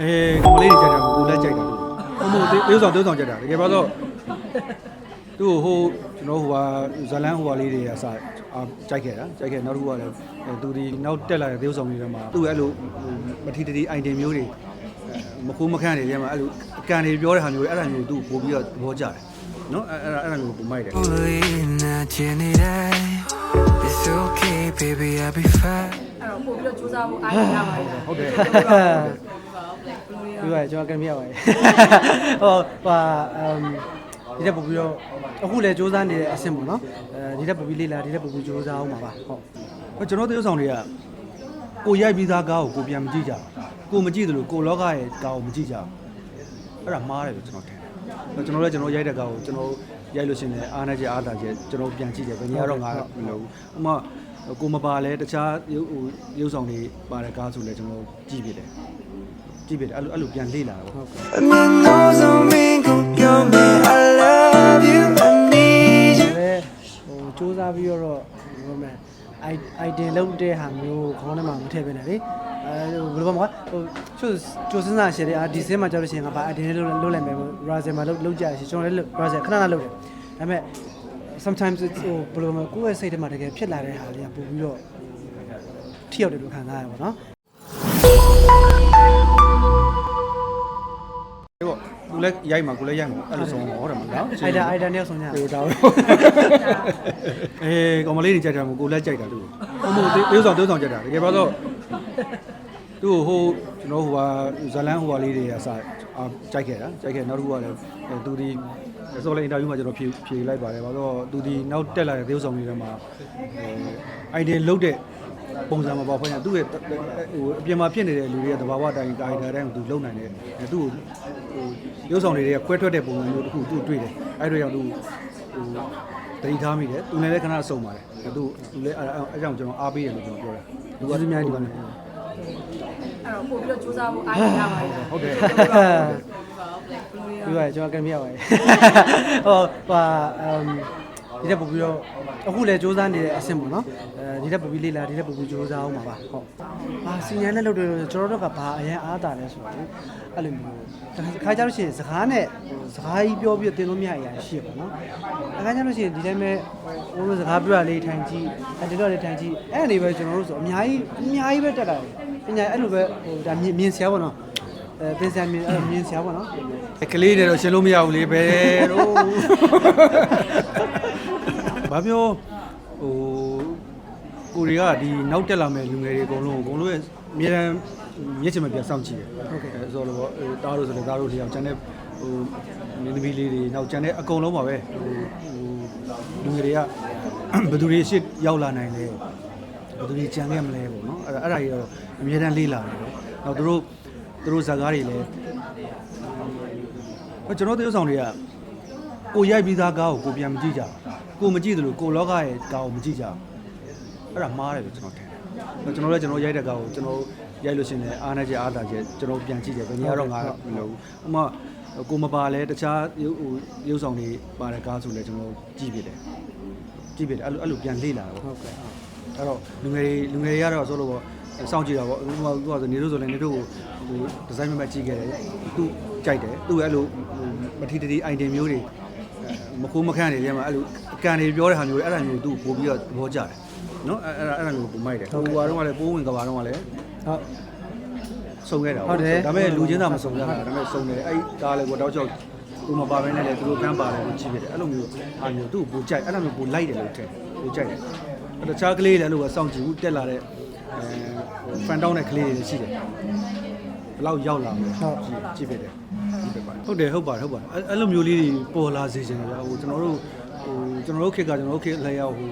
အဲကောင်မလေးတွေကြိုက်တာကိုကိုလည်းကြိုက်တာလို့ဟိုမို့တေးဆောင်တေးဆောင်ကြိုက်တာတကယ်ပါတော့သူ့ကိုဟိုကျွန်တော်ဟိုဟာဇလန်းဟိုဟာလေးတွေအစားအာကြိုက်ခဲ့တာကြိုက်ခဲ့နောက်တစ်ခုကလည်းအဲသူဒီနောက်တက်လာတဲ့တေးဆောင်တွေထဲမှာသူ့ရဲ့အဲ့လိုဟိုမထီတတီအိုင်တင်မျိုးတွေအဲမခိုးမခန့်တွေထဲမှာအဲ့လိုအကန်တွေပြောတဲ့ဟာမျိုးတွေအဲ့ဒါမျိုးသူ့ကိုပို့ပြီးတော့သဘောကျတယ်နော်အဲ့အဲ့ဒါအဲ့ဒါမျိုးကိုမိုက်တယ် Pulling at Jenny It's okay, baby, I'll be fine. အဲ့တော့ပို့ပြီးတော့စူးစမ်းဖို့အားရရပါလိမ့်မယ်ဟုတ်တယ် ပြီးတော့ကျွန်တော်ကံပြရပါတယ်ဟောဟာအမ်ဒီတက်ပို့ပြီးတော့အခုလည်းစူးစမ်းနေတဲ့အဆင့်ပေါ့နော်အဲဒီတက်ပို့ပြီးလေ့လာဒီတက်ပို့ပြီးစူးစမ်းအောင်ပါပါဟုတ်ဟောကျွန်တော်တေးဆောင်တွေကကိုရိုက်ပြီးသားကားကိုကိုပြန်မကြည့်ကြဘူးကိုမကြည့်သလိုကိုလောကရဲ့ကားကိုမကြည့်ကြဘူးအဲ့ဒါမှားတယ်လို့ကျွန်တော်ထင်တယ်ကျွန်တော်လည်းကျွန်တော်ရိုက်တဲ့ကားကိုကျွန်တော်ရိုက်လို့ရှိရင်အားနဲ့ကျအားတာကျကျွန်တော်ပြန်ကြည့်တယ်ဘယ်နေရာတော့ငါမလို့ဥမာကိုမပါလဲတခြားရုပ်ဟိုရုပ်ဆောင်တွေပါတဲ့ကားဆိုလဲကျွန်တော်ကြည့်ပြတယ် ကြည့်ပြတယ်အဲ့လိုအဲ့လိုပြန်လေ့လာတာပေါ့ And my nose on me, go, yo, man, I love you, I need you. လည်းဟိုစူးစမ်းပြီးတော့ဘယ်လိုမလဲအိုင်အိုင်တင်လောက်တဲ့ဟာမျိုးခေါင်းထဲမှာမထည့်ပဲနဲ့လေအဲဘယ်လိုပါမလဲဟိုချို့ချို့စဉ်းစားရှယ်တယ်အာဒီစင်းမှာကြောက်လို့ရှိရင်ငါဘာအိုင်တင်လောက်လောက်လိုက်မယ်ရာဇယ်မှာလောက်လောက်ကြရရှိကျွန်တော်လည်းရာဇယ်ခဏခဏလောက်တယ်ဒါပေမဲ့ sometimes ဟိုဘယ်လိုမလဲကိုယ့်ရဲ့စိတ်ထဲမှာတကယ်ဖြစ်လာတဲ့ဟာလေးကပို့ပြီးတော့ထိရောက်တယ်လို့ခံစားရတယ်ပေါ့နော်အဲ့ ပေါ့ကိုလည်းရိုက်မှာကိုလည်းရိုက်မှာအဲ့လိုဆုံးဟောတယ်မလားအိုင်ဒါအိုင်ဒါနဲ့ဆုံးကြဟိုဒါပဲအဲကောင်မလေးတွေကြိုက်တာမို့ကိုလည်းကြိုက်တာသူ့ဟိုမို့တေးဆောင်တေးဆောင်ကြိုက်တာတကယ်ပါတော့သူ့ကိုဟိုကျွန်တော်ဟိုဟာဇလန်းဟိုဟာလေးတွေအစားအာကြိုက်ခဲ့တာကြိုက်ခဲ့နောက်တစ်ခုကလည်းသူဒီဆိုလည်းအင်တာဗျူးမှာကျွန်တော်ဖြေဖြေလိုက်ပါတယ်ဘာလို့သူဒီနောက်တက်လာတဲ့တေးဆောင်တွေထဲမှာအဲအိုင်ဒီလုတ်တဲ့ ပုံစံမှာပေါ့ဖွင့်ရသူ့ရဲ့ဟိုအပြင်မှာဖြစ်နေတဲ့လူတွေကတဘာဝတိုင်းကာရီတာတိုင်းကိုသူလုံနိုင်တယ်အဲသူ့ကိုဟိုရုပ်ဆောင်တွေကခွဲထွက်တဲ့ပုံစံမျိုးတစ်ခုသူ့တွေ့တယ်အဲ့ဒါကြောင့်သူဟိုတတိထားမိတယ်သူလည်းလည်းခဏစုံပါတယ်သူသူလည်းအဲ့အဲ့ကြောင့်ကျွန်တော်အားပေးတယ်လို့ကျွန်တော်ပြောတယ်လူအများကြီးဒီကနေအဲ့တော့ပို့ပြီးတော့စူးစမ်းဖို့အားရရပါလိမ့်မယ်ဟုတ်တယ်ပြီးတော့ကျွန်တော်ကံပြရပါတယ်ဟောဟာအမ်ဒီတက်ပို့ပြီးတော့ အခုလည်းစူးစမ်းနေတဲ့အဆင့်ပေါ့နော်အဲဒီတက်ပို့ပြီးလေ့လာဒီတက်ပို့ပြီးစူးစမ်းအောင်ပါပါဟုတ်အာစီနန်နဲ့လုပ်တယ်ကျွန်တော်တို့ကဘာအရင်အားတာလဲဆိုတော့အဲ့လိုမျိုးခါကြလို့ရှိရင်စကားနဲ့စကားကြီးပြောပြီးတင်လို့မရအရာရှိရပါတော့အခါကြလို့ရှိရင်ဒီတိုင်းပဲဟိုလိုစကားပြောရလေးထိုင်ကြည့်အဲဒီတော့လေးထိုင်ကြည့်အဲ့ဒီပဲကျွန်တော်တို့ဆိုအများကြီးအများကြီးပဲတက်လာတယ်ပညာအဲ့လိုပဲဟိုဒါမြင်မြင်ဆရာပေါ့နော်အဲပင်စံမြင်အဲ့မြင်ဆရာပေါ့နော်ကလေးတွေတော့ရှင်းလို့မရဘူးလေဘယ်တော့ ဘာပြောဟိုကိုရီးယားဒီနောက်တက်လာမဲ့လူငယ်တွေအကုန်လုံးအကုန်လုံးရဲ့အမြဲတမ်းမျက်ချင်မပြတ်စောင့်ကြည့်တယ်ဟုတ်ကဲ့ဆိုတော့ဟိုတားလို့ဆိုလည်းတားလို့လျောက်ကျန်တဲ့ဟိုမင်းသမီးလေးတွေနောက်ကျန်တဲ့အကုန်လုံးပါပဲဟိုဟိုလူငယ်တွေကဘယ်သူတွေရှစ်ရောက်လာနိုင်လဲဘယ်သူတွေကြံခဲ့မလဲပေါ့နော်အဲ့ဒါအဲ့ဒါကြီးတော့အမြဲတမ်းလေးလာတယ်ပေါ့နောက်သူတို့သူတို့ဇာတ်ကားတွေလည်းဟိုကျွန်တော်တို့ဆောင်တွေကကိုရိုက်ပြီးသားကားကိုကိုပြန်မကြည့်ကြဘူး ကိုမကြည့်သလိုကိုလောကရဲ့ကားကိုမကြည့်ကြဘူးအဲ့ဒါမှားတယ်လို့ကျွန်တော်ထင်တယ်ဟိုကျွန်တော်လည်းကျွန်တော်ရိုက်တဲ့ကားကိုကျွန်တော်ရိုက်လို့ရှိရင်အားနဲ့ကျအားတာကျကျွန်တော်ပြန်ကြည့်တယ်ဘယ်နေရာတော့ငါမလို့ဥမာကိုမပါလဲတခြားရုပ်ဟိုရုပ်ဆောင်တွေပါတဲ့ကားဆိုလဲကျွန်တော်ကြည့်ပြတယ်ကြည့်ပြတယ်အဲ့လိုအဲ့လိုပြန်လေ့လာတာပေါ့ဟုတ်ကဲ့ဟုတ်အဲ့တော့လူငယ်တွေလူငယ်တွေကတော့ဆိုလို့ပေါ့စောင့်ကြည့်တာပေါ့ဥပမာသူကဆိုနေလို့ဆိုလည်းနေတို့ကိုဟိုဒီဇိုင်းမမကြည့်ခဲ့တယ်သူကြိုက်တယ်သူအဲ့လိုဟိုမထီတတီအိုင်တင်မျိုးတွေအဲမခိုးမခန့်တွေထဲမှာအဲ့လိုအ ကန်တွေပြောတဲ့ဟာမျိုးတွေအဲ့ဒါမျိုးသူပို့ပြီးတော့သဘောကျတယ်နော်အဲ့အဲ့ဒါအဲ့ဒါမျိုးကိုမိုက်တယ်ဟိုကတော့ကလည်းပိုးဝင်ကဘာတော့ကလည်းဟုတ်စုံခဲ့တာဟုတ်တယ်ဒါပေမဲ့လူချင်းသာမစုံကြတာဒါပေမဲ့စုံတယ်အဲ့ဒါလည်းကိုတောက်ချောက်သူမပါဘဲနဲ့လည်းသူတို့ကမ်းပါတယ်ကိုကြည့်ပြတယ်အဲ့လိုမျိုးအားမျိုးသူ့ကိုပိုကြိုက်အဲ့လိုမျိုးပိုလိုက်တယ်လို့ထင်ပိုကြိုက်တယ်အဲ့တခြားကလေးတွေလည်းအဲ့လိုပဲစောင့်ကြည့်ဘူးတက်လာတဲ့အဲဖန်တောင်းတဲ့ကလေးတွေလည်းရှိတယ်ဘယ်လောက်ရောက်လာမလဲကြည့်ကြည့်ပြတယ်ကြည့်ပြပါတယ်ဟုတ်တယ်ဟုတ်ပါတယ်ဟုတ်ပါတယ်အဲ့အဲ့လိုမျိုးလေးတွေပေါ်လာစေချင်တယ်ဗျာဟိုကျွန်တော်တို့ ဟိုကျွန်တော်တို့ခေတ်ကကျွန်တော်တို့ခေတ်လည်းရောက်ဟို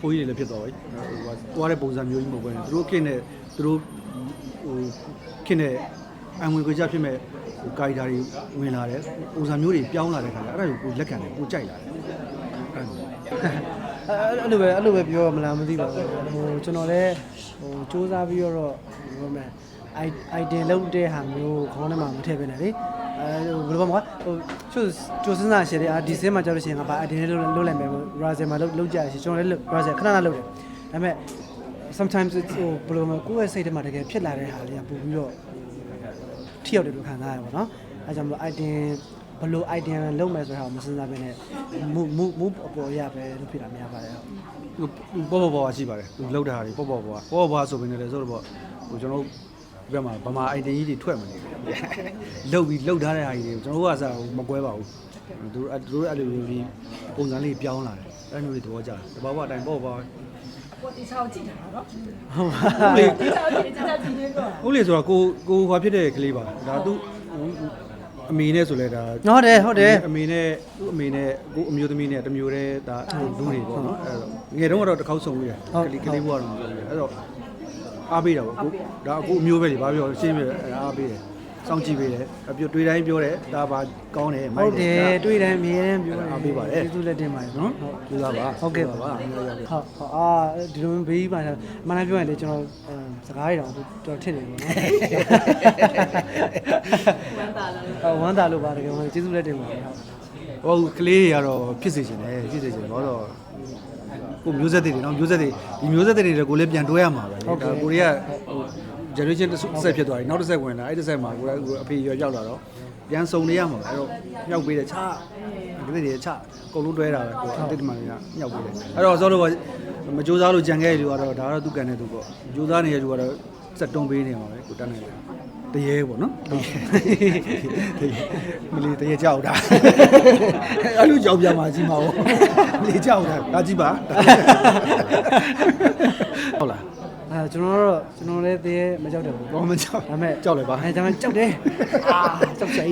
ဖိုးကြီးတွေလည်းဖြစ်သွားပြီဟိုတွားတဲ့ပုံစံမျိုးကြီးမဟုတ်ဘဲနဲ့သူတို့ခေတ်နဲ့သူတို့ဟိုခေတ်နဲ့အံဝင်ကြဖြစ်မဲ့ဟိုကာရီတာတွေဝင်လာတယ်ပုံစံမျိုးတွေပြောင်းလာတဲ့ခါကျအဲ့ဒါကိုကိုလက်ခံတယ်ကိုကြိုက်လာတယ်အဲ့လိုအဲ့လိုပဲအဲ့လိုပဲပြောမလားမသိပါဘူးဟိုကျွန်တော်လည်းဟိုစူးစမ်းပြီးတော့ဘယ်လိုမလဲအိုင်အိုင်တင်လောက်တဲ့ဟာမျိုးခေါင်းထဲမှာမထည့်ပဲနဲ့လေ အဲဘယ်လိုပါမလဲဟိုချို့ချို့စဉ်းစားရှယ်တယ်အာဒီစင်းမှာကြောက်လို့ရှိရင်ငါဘာအိုင်တင်လောက်လောက်လိုက်မယ်ရာဇယ်မှာလောက်လောက်ကြရရှိကျွန်တော်လည်းရာဇယ်ခဏခဏလောက်တယ်ဒါပေမဲ့ sometimes ဟိုဘယ်လိုမလဲကိုယ့်ရဲ့စိတ်ထဲမှာတကယ်ဖြစ်လာတဲ့ဟာလေးကပို့ပြီးတော့ထထိရောက်တယ်လို့ခံစားရပါတော့အဲကြောင့်မလို့ item ဘယ်လို item လုံးမယ်ဆိုတာကိုမစဉ်းစားဘဲနဲ့မူမူမူအပေါ်ရပဲလို့ဖြစ်တာများပါတယ်ဟုတ်သူပေါ့ပေါ့ပေါ့ရှိပါတယ်သူလောက်တာတွေပေါ့ပေါ့ပေါ့ပေါ့ပေါ့ဆိုပေနေတယ်ဆိုတော့ပေါ့ဟိုကျွန်တော် ဒီဘက်မှာဗမာအိုင်တန်ကြီးတွေထွက်မနေဘူးလောက်ပြီးလောက်ထားတဲ့ဟာကြီးတွေကျွန်တော်တို့ကစားမကွဲပါဘူးသူတို့သူတို့အဲ့လိုမျိုးဒီပုံစံလေးပြောင်းလာတယ်အဲ့လိုမျိုးသဘောကျတယ်တဘာဝအတိုင်းပေါ့ပေါ့ကိုတီချောင်းကြည့်တာနော်ဟုတ်ပါဟုတ်လေတီချောင်းကြည့်ကြည့်ကြည့်နေတော့ဟုတ်လေဆိုတော့ကိုကိုဟွာဖြစ်တဲ့ကလေးပါဒါသူအမေနဲ့ဆိုလဲဒါဟုတ်တယ်ဟုတ်တယ်အမေနဲ့သူ့အမေနဲ့ကိုအမျိုးသမီးနဲ့တမျိုးတည်းဒါလူတွေပေါ့နော်အဲ့တော့ငယ်တုန်းကတော့တစ်ခေါက်ဆုံပြီးတယ်ကလေးကလေးဘွားတော့မပြောဘူးအဲ့တော့ အားပေးတာပေါ့ကိုဒါအခုအမျိုးပဲလေဘာပြောရှင်းပြတယ်အားပေးတယ် စောင့်ကြည့်ပေးတယ်အပြတွေးတိုင်းပြောတယ်ဒါပါကောင်းတယ်မိုဟုက်တ်တတယ်ယ်တွေ့တယ်မြဲတယ်ပြောတယ်အားပေးပါတယ်ကျေးဇူးလက်တင်ပါတယ်နော်ဟုတ်ကျေးဇူးပါဟုတ်ကဲ့ပါပါဟုတ်အားရောက်တယ်ဟုတ်အာဒီလိုမျိုးဘေးပါတာမနက်ပြောရင်လေကျွန်တော်စကားရအောင်တော်ထစ်နေပါတော့ဝမ်းသာလာလို့ဟုတ်ဝမ်းသာလို့ပါတကယ်ဝမ်းကျေးဇူးလက်တင်ပါတယ်ဟုတ်ဟိုကလေးတွေကတော့ဖြစ်စေချင်တယ်ဖြစ်စေချင်တယ်ဘာလို့ကိုမျိုးဆက်တွေနော်မျိုးဆက်တွေဒီမျိုးဆက်တွေကိုလည်းပြန်တွဲရမှာပဲလေဒါကိုရီးယားဟို generation တစ်ဆက်ဖြစ်သွားပြီနောက်တစ်ဆက်ဝင်လာအဲ့တစ်ဆက်မှာကိုကအဖေရွယ်ရောက်လာတော့ပြန်စုံနေရမှာပဲအဲ့တော့မြောက်ပေးတယ်ချကလေးတွေချအကုန်လုံးတွဲတာပဲကိုအတိတ်မှန်ကမြောက်ပေးတယ်အဲ့တော့စောလို့ကမကြိုးစားလို့ကြံခဲ့တဲ့လူကတော့ဒါကတော့သူကန်တဲ့သူပေါ့ကြိုးစားနေတဲ့လူကတော့စက်တွန်းပေးနေမှာပဲကိုတန်းနေတယ်တရေပေါ့နော်တရေမလီတရေကြောက်တာအဲ့လိုကြောက်ပြမှာကြီးမှာပေါ့မလီကြောက်တာဒါကြည့်ပါဟုတ်လားအဲ ကျွန်တော်ကတော့ကျွန်တော်လည်းတည်းမကြောက်တယ်ဘူးဘာမှကြောက်ဒါပေမဲ့ကြောက်လေပါအဲဒါပေမဲ့ကြောက်တယ်အာကြောက်ချင်